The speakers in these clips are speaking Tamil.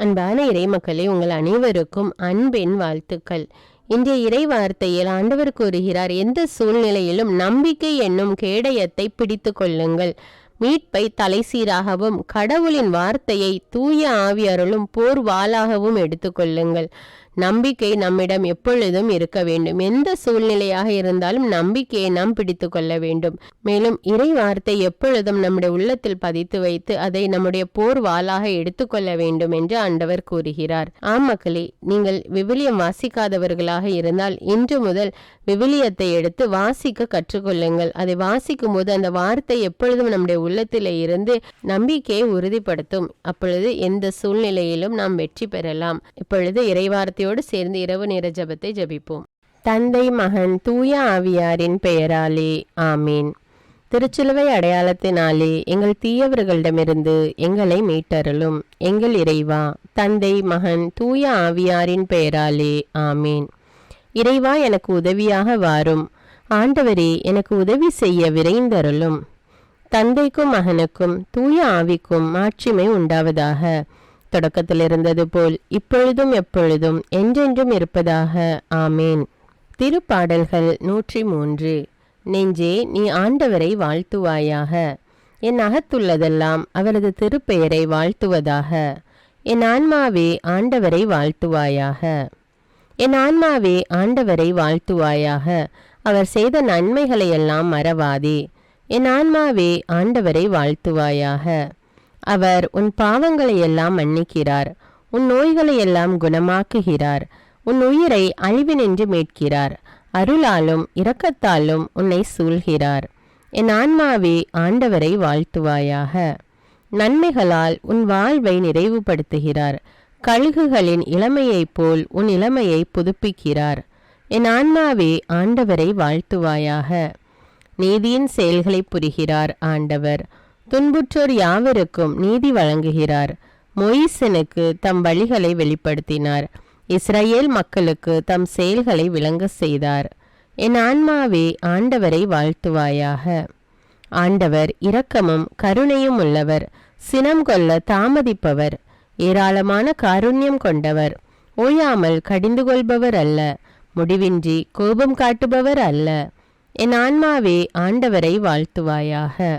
அன்பான இறைமக்களே உங்கள் அனைவருக்கும் அன்பின் வாழ்த்துக்கள். இன்றைய இறை வார்த்தையில் ஆண்டவர் கூறுகிறார் எந்த சூழ்நிலையிலும் நம்பிக்கை என்னும் கேடயத்தை பிடித்து கொள்ளுங்கள். மீட்பை தலைசீராகவும் கடவுளின் வார்த்தையை தூய ஆவியருளும் போர் வாளாகவும் எடுத்துக்கொள்ளுங்கள் நம்பிக்கை நம்மிடம் எப்பொழுதும் இருக்க வேண்டும். எந்த சூழ்நிலையாக இருந்தாலும் நம்பிக்கையை நாம் பிடித்து கொள்ள வேண்டும். மேலும் இறை வார்த்தை எப்பொழுதும் நம்முடைய உள்ளத்தில் பதித்து வைத்து அதை நம்முடைய போர் வாளாக எடுத்துக்கொள்ள வேண்டும் என்று ஆண்டவர் கூறுகிறார். ஆம் மக்களே நீங்கள் விவிலியம் வாசிக்காதவர்களாக இருந்தால் இன்று முதல் விவிலியத்தை எடுத்து வாசிக்க கற்றுக்கொள்ளுங்கள். அதை வாசிக்கும் போது அந்த வார்த்தை எப்பொழுதும் நம்முடைய உள்ளத்திலே இருந்து நம்பிக்கையை உறுதிப்படுத்தும். அப்பொழுது எந்த சூழ்நிலையிலும் நாம் வெற்றி பெறலாம். இப்பொழுது இறைவார்த்தை ஜபத்தையோடு சேர்ந்து இரவு நேர ஜபத்தை ஜபிப்போம். தந்தை மகன் தூய ஆவியாரின் பெயராலே ஆமீன். திருச்சிலுவை அடையாளத்தினாலே எங்கள் தீயவர்களிடமிருந்து எங்களை மீட்டருளும். எங்கள் இறைவா தந்தை மகன் தூய ஆவியாரின் பெயராலே ஆமீன். இறைவா எனக்கு உதவியாக வாரும். ஆண்டவரே எனக்கு உதவி செய்ய விரைந்தருளும். தந்தைக்கும் மகனுக்கும் தூய ஆவிக்கும் மாட்சிமை உண்டாவதாக. தொடக்கத்தில் இருந்தது போல் இப்பொழுதும் எப்பொழுதும் என்றென்றும் இருப்பதாக. ஆமேன். திருப்பாடல்கள் நூற்றி மூன்று நெஞ்சே நீ ஆண்டவரை வாழ்த்துவாயாக. என் அகத்துள்ளதெல்லாம் அவரது திருப்பெயரை வாழ்த்துவதாக. என் ஆன்மாவே ஆண்டவரை வாழ்த்துவாயாக. என் ஆன்மாவே ஆண்டவரை வாழ்த்துவாயாக. அவர் செய்த நன்மைகளையெல்லாம் மறவாதே. என் ஆன்மாவே ஆண்டவரை வாழ்த்துவாயாக. அவர் உன் பாவங்களை எல்லாம் மன்னிக்கிறார். உன் நோய்களை எல்லாம் குணமாக்குகிறார். உன் உயிரை அழிவினின்று மீட்கிறார். அருளாலும் இரக்கத்தாலும் உன்னை சூழ்கிறார். என் ஆன்மாவே ஆண்டவரை வாழ்த்துவாயாக. நன்மைகளால் உன் வாழ்வை நிறைவுபடுத்துகிறார். கழுகுகளின் இளமையைப் போல் உன் இளமையை புதுப்பிக்கிறார். என் ஆன்மாவே ஆண்டவரை வாழ்த்துவாயாக. நீதியின் செயல்களை புரிகிறார் ஆண்டவர். துன்புற்றோர் யாவருக்கும் நீதி வழங்குகிறார். மொயிசனுக்கு தம் வழிகளை வெளிப்படுத்தினார். இஸ்ரேல் மக்களுக்கு தம் செயல்களை விளங்க செய்தார். என் ஆன்மாவே ஆண்டவரை வாழ்த்துவாயாக. ஆண்டவர் இரக்கமும் கருணையும் உள்ளவர். சினம் கொள்ள தாமதிப்பவர். ஏராளமான காருண்யம் கொண்டவர். ஓயாமல் கடிந்து கொள்பவர் அல்ல. முடிவின்றி கோபம் காட்டுபவர் அல்ல. என் ஆன்மாவே ஆண்டவரை வாழ்த்துவாயாக.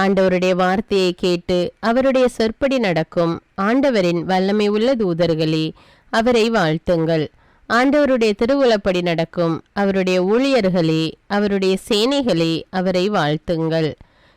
ஆண்டவருடைய வார்த்தையை கேட்டு அவருடைய சொற்படி நடக்கும். ஆண்டவரின் வல்லமை உள்ள தூதர்களே அவரை வாழ்த்துங்கள். ஆண்டவருடைய திருவுளப்படி நடக்கும். அவருடைய ஊழியர்களே அவருடைய சேனைகளே அவரை வாழ்த்துங்கள்.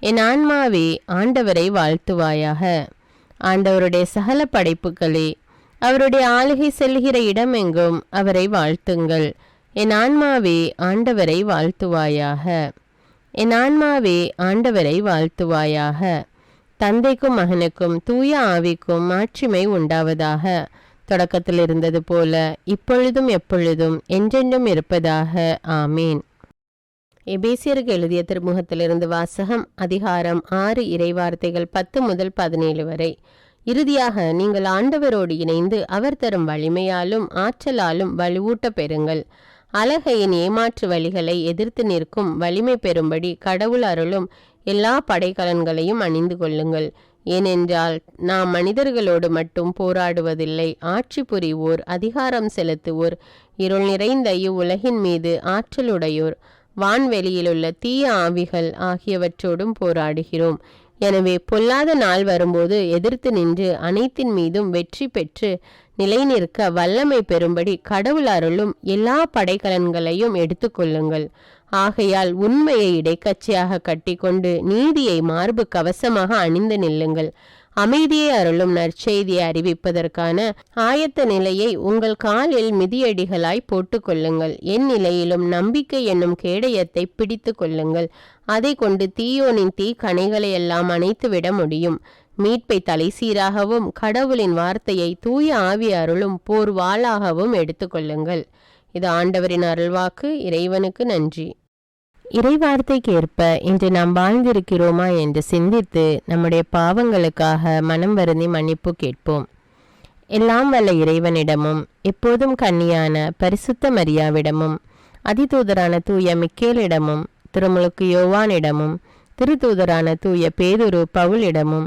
என் ஆன்மாவே ஆண்டவரை வாழ்த்துவாயாக. ஆண்டவருடைய சகல படைப்புகளே அவருடைய ஆளுகை செல்கிற இடமெங்கும் அவரை வாழ்த்துங்கள். என் ஆன்மாவே ஆண்டவரை வாழ்த்துவாயாக. என் ஆன்மாவே ஆண்டவரை வாழ்த்துவாயாக. தந்தைக்கும் மகனுக்கும் தூய ஆவிக்கும் மாட்சிமை உண்டாவதாக. தொடக்கத்தில் இருந்தது போல இப்பொழுதும் எப்பொழுதும் என்றென்றும் இருப்பதாக. ஆமீன். எபேசியருக்கு எழுதிய திருமுகத்திலிருந்து வாசகம் அதிகாரம் ஆறு இறைவார்த்தைகள் பத்து முதல் பதினேழு வரை. இறுதியாக நீங்கள் ஆண்டவரோடு இணைந்து அவர் தரும் வலிமையாலும் ஆற்றலாலும் வலுவூட்ட பெறுங்கள். அழகையின் ஏமாற்று வழிகளை எதிர்த்து நிற்கும் வலிமை பெறும்படி கடவுள் அருளும் எல்லா படைக்கலன்களையும் அணிந்து கொள்ளுங்கள். ஏனென்றால் நாம் மனிதர்களோடு மட்டும் போராடுவதில்லை ஆட்சி புரிவோர் அதிகாரம் செலுத்துவோர் இருள் நிறைந்த இவ்வுலகின் மீது ஆற்றலுடையோர் வான்வெளியிலுள்ள தீய ஆவிகள் ஆகியவற்றோடும் போராடுகிறோம். எனவே பொல்லாத நாள் வரும்போது எதிர்த்து நின்று அனைத்தின் மீதும் வெற்றி பெற்று நிலைநிற்க வல்லமை பெறும்படி கடவுள் அருளும் எல்லா படைக்கலன்களையும் எடுத்துக்கொள்ளுங்கள் ஆகையால் உண்மையை இடைக்கட்சியாக கட்டிக்கொண்டு நீதியை மார்பு கவசமாக அணிந்து நில்லுங்கள். அமைதியை அருளும் நற்செய்தியை அறிவிப்பதற்கான ஆயத்த நிலையை உங்கள் காலில் மிதியடிகளாய் போட்டுக்கொள்ளுங்கள் என் நிலையிலும் நம்பிக்கை என்னும் கேடயத்தை பிடித்து கொள்ளுங்கள். அதை கொண்டு தீயோனின் தீ கணைகளை எல்லாம் அணைத்துவிட முடியும். மீட்பை தலைசீராகவும் கடவுளின் வார்த்தையை தூய ஆவி அருளும் போர் வாளாகவும் எடுத்துக்கொள்ளுங்கள் இது ஆண்டவரின் அருள்வாக்கு. இறைவனுக்கு நன்றி. இறைவார்த்தைக்கு ஏற்ப இன்று நாம் வாழ்ந்திருக்கிறோமா என்று சிந்தித்து நம்முடைய பாவங்களுக்காக மனம் வருந்தி மன்னிப்பு கேட்போம். எல்லாம் வல்ல இறைவனிடமும் எப்போதும் கன்னியான பரிசுத்த மரியாவிடமும் அதிதூதரான தூய மிக்கேலிடமும் திருமுழுக்கு யோவானிடமும் திருத்தூதரான தூய பேதுரு பவுலிடமும்